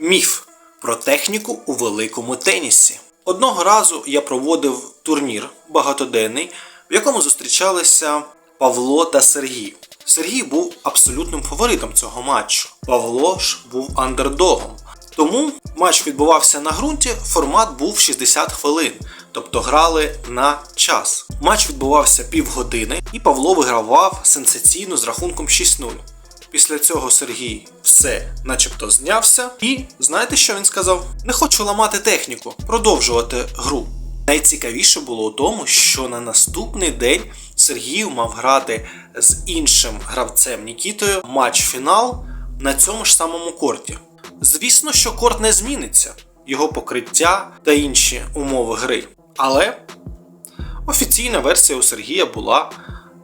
Міф про техніку у великому тенісі. Одного разу я проводив турнір багатоденний, в якому зустрічалися Павло та Сергій. Сергій був абсолютним фаворитом цього матчу. Павло ж був андердогом. Тому матч відбувався на ґрунті, формат був 60 хвилин, тобто грали на час. Матч відбувався півгодини, і Павло вигравав сенсаційно з рахунком 6-0. Після цього Сергій все начебто знявся, і знаєте, що він сказав? Не хочу ламати техніку, продовжувати гру. Найцікавіше було у тому, що на наступний день Сергій мав грати з іншим гравцем Нікітою матч-фінал на цьому ж самому корті. Звісно, що корт не зміниться, його покриття та інші умови гри. Але офіційна версія у Сергія була,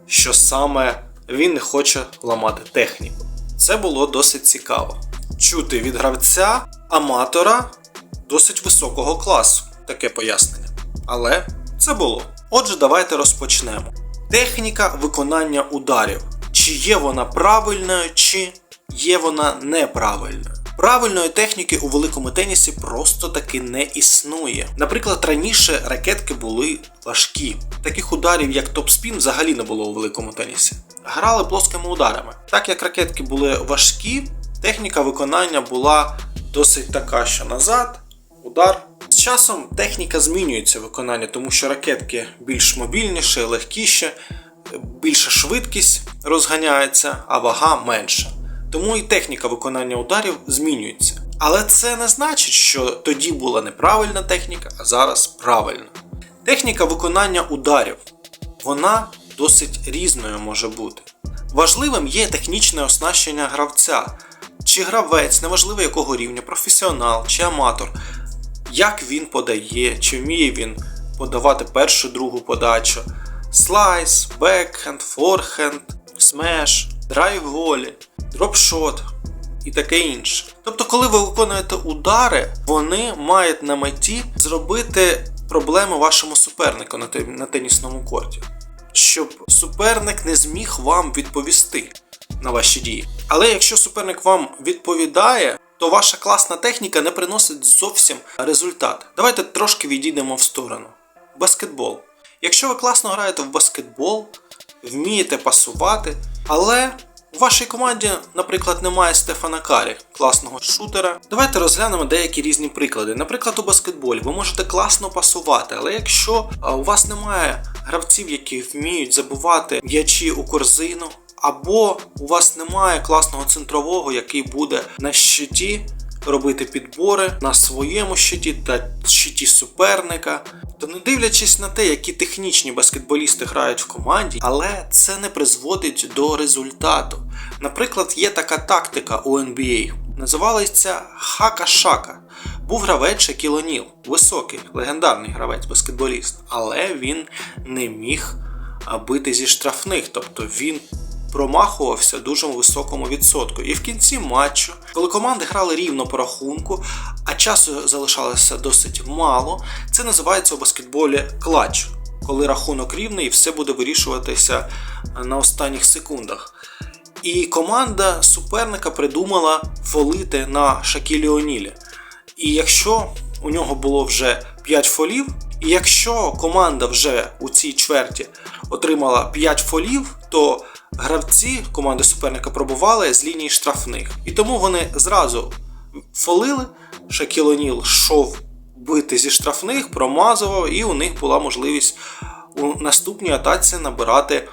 що саме він не хоче ламати техніку. Це було досить цікаво. Чути від гравця аматора досить високого класу таке пояснення. Але це було. Отже, давайте розпочнемо. Техніка виконання ударів. Чи є вона правильною, чи є вона неправильною. Правильної техніки у великому тенісі просто таки не існує. Наприклад, раніше ракетки були важкі. Таких ударів, як топспін, взагалі не було у великому тенісі. Грали плоскими ударами. Так як ракетки були важкі, техніка виконання була досить така, що назад, удар. З часом техніка змінюється виконання, тому що ракетки більш мобільніші, легкіші, більша швидкість розганяється, а вага менша. Тому і техніка виконання ударів змінюється. Але це не значить, що тоді була неправильна техніка, а зараз правильна. Техніка виконання ударів вона досить різною може бути. Важливим є технічне оснащення гравця. Чи гравець, неважливо якого рівня, професіонал чи аматор, як він подає, чи вміє він подавати першу другу подачу, слайс, бекхенд, форхенд, смеш, драйв-голі, дропшот і таке інше. Тобто, коли ви виконуєте удари, вони мають на меті зробити проблеми вашому супернику на, тенісному корті, щоб суперник не зміг вам відповісти на ваші дії. Але якщо суперник вам відповідає, то ваша класна техніка не приносить зовсім результат. Давайте трошки відійдемо в сторону. Баскетбол. Якщо ви класно граєте в баскетбол, вмієте пасувати, але у вашій команді, наприклад, немає Стефана Карі, класного шутера. Давайте розглянемо деякі різні приклади. Наприклад, у баскетболі ви можете класно пасувати, але якщо у вас немає гравців, які вміють забувати м'ячі у корзину, або у вас немає класного центрового, який буде на щиті робити підбори на своєму щиті та щиті суперника. То не дивлячись на те, які технічні баскетболісти грають в команді, але це не призводить до результату. Наприклад, є така тактика у NBA. Називалася Хака-Шака. Був гравець Шакіл О'Ніл, високий, легендарний гравець баскетболіст, але він не міг бити зі штрафних, тобто він промахувався дуже високому відсотку. І в кінці матчу, коли команди грали рівно по рахунку, а часу залишалося досить мало, це називається у баскетболі клач, коли рахунок рівний і все буде вирішуватися на останніх секундах. І команда суперника придумала фолити на Шакілі Онілі. І якщо у нього було вже 5 фолів, і якщо команда вже у цій чверті отримала 5 фолів, то гравці команди суперника пробували з лінії штрафних. І тому вони зразу фолили, Шакіл О'Ніл йшов бити зі штрафних, промазував, і у них була можливість у наступній атаці набирати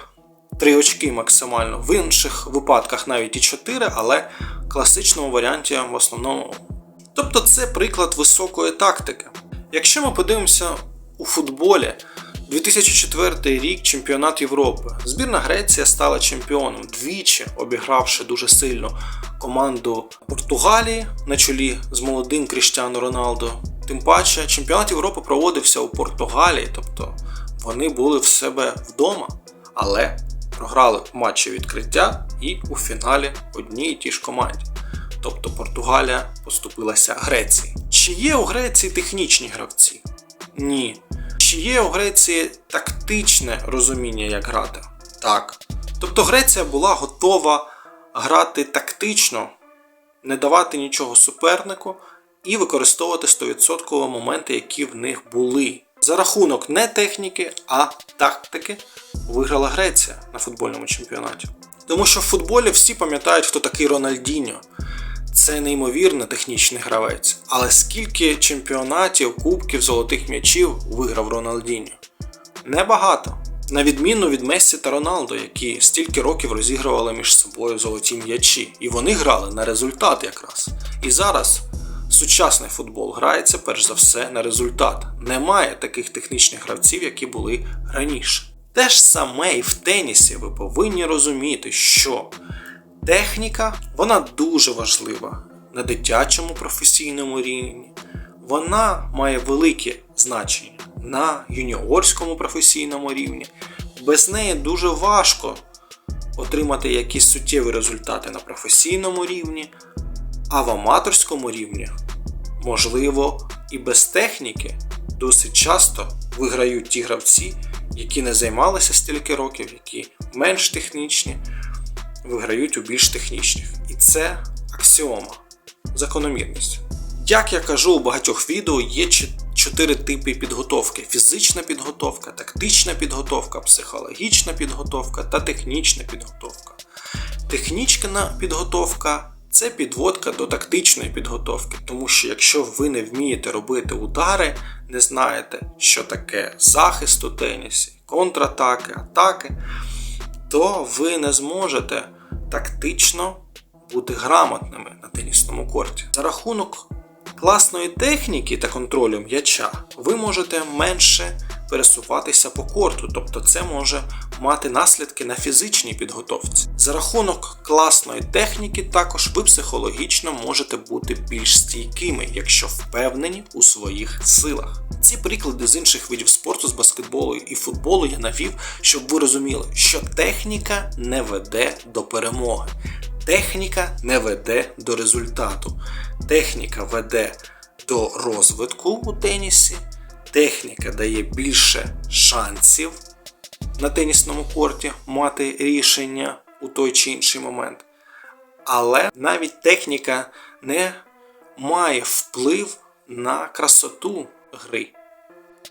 3 очки максимально. В інших випадках навіть і 4, але в класичному варіанті в основному. Тобто це приклад високої тактики. Якщо ми подивимося у футболі, 2004 рік чемпіонат Європи. Збірна Греція стала чемпіоном, двічі обігравши дуже сильно команду Португалії на чолі з молодим Кріштіано Роналдо. Тим паче, чемпіонат Європи проводився у Португалії, тобто вони були в себе вдома, але програли матчі відкриття і у фіналі одній і тій ж команді. Тобто Португалія поступилася Греції. Чи є у Греції технічні гравці? Ні. Чи є у Греції тактичне розуміння, як грати? Так. Тобто Греція була готова грати тактично не давати нічого супернику і використовувати 100% моменти, які в них були. За рахунок не техніки, а тактики виграла Греція на футбольному чемпіонаті. Тому що в футболі всі пам'ятають, хто такий Рональдіньо. Це неймовірно технічний гравець. Але скільки чемпіонатів, кубків, золотих м'ячів виграв Рональдіньо? Небагато. На відміну від Мессі та Роналдо, які стільки років розігрували між собою золоті м'ячі, і вони грали на результат якраз. І зараз сучасний футбол грається перш за все на результат. Немає таких технічних гравців, які були раніше. Те ж саме і в тенісі ви повинні розуміти, що техніка вона дуже важлива на дитячому професійному рівні. Вона має велике значення на юніорському професійному рівні. Без неї дуже важко отримати якісь суттєві результати на професійному рівні, а в аматорському рівні, можливо, і без техніки досить часто виграють ті гравці, які не займалися стільки років, які менш технічні, виграють у більш технічних. І це аксіома, закономірність. Як я кажу у багатьох відео, є чотири типи підготовки: фізична підготовка, тактична підготовка, психологічна підготовка та технічна підготовка. Технічна підготовка це підводка до тактичної підготовки, тому що якщо ви не вмієте робити удари, не знаєте, що таке захист у тенісі, контратаки, атаки, то ви не зможете тактично бути грамотними на тенісному корті. За рахунок класної техніки та контролю м'яча ви можете менше пересуватися по корту, тобто це може мати наслідки на фізичній підготовці. За рахунок класної техніки, також ви психологічно можете бути більш стійкими, якщо впевнені у своїх силах. Ці приклади з інших видів спорту, з баскетболу і футболу я навів, щоб ви розуміли, що техніка не веде до перемоги. Техніка не веде до результату. Техніка веде до розвитку у тенісі. Техніка дає більше шансів на тенісному корті мати рішення у той чи інший момент. Але навіть техніка не має вплив на красоту гри.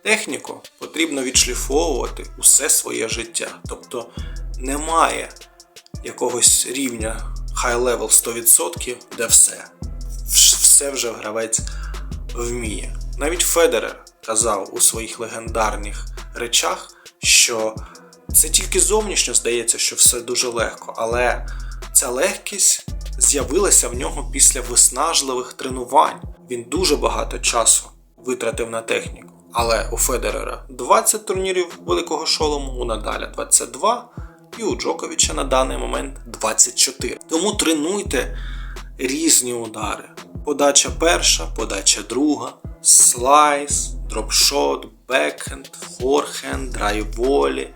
Техніку потрібно відшліфовувати усе своє життя. Тобто немає якогось рівня high-level 100%, де все. Все вже гравець вміє. Навіть Федерер казав у своїх легендарних речах, що це тільки зовнішньо здається, що все дуже легко, але ця легкість з'явилася в нього після виснажливих тренувань. Він дуже багато часу витратив на техніку. Але у Федерера 20 турнірів великого шолому, у Надаля 22 і у Джоковича на даний момент 24. Тому тренуйте різні удари. Подача перша, подача друга, слайс, дропшот, бекхенд, форхенд, драйволі,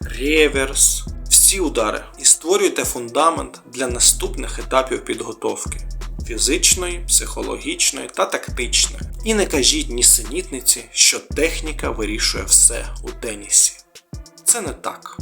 реверс. Всі удари. І створюйте фундамент для наступних етапів підготовки. Фізичної, психологічної та тактичної. І не кажіть нісенітниці, що техніка вирішує все у тенісі. Це не так.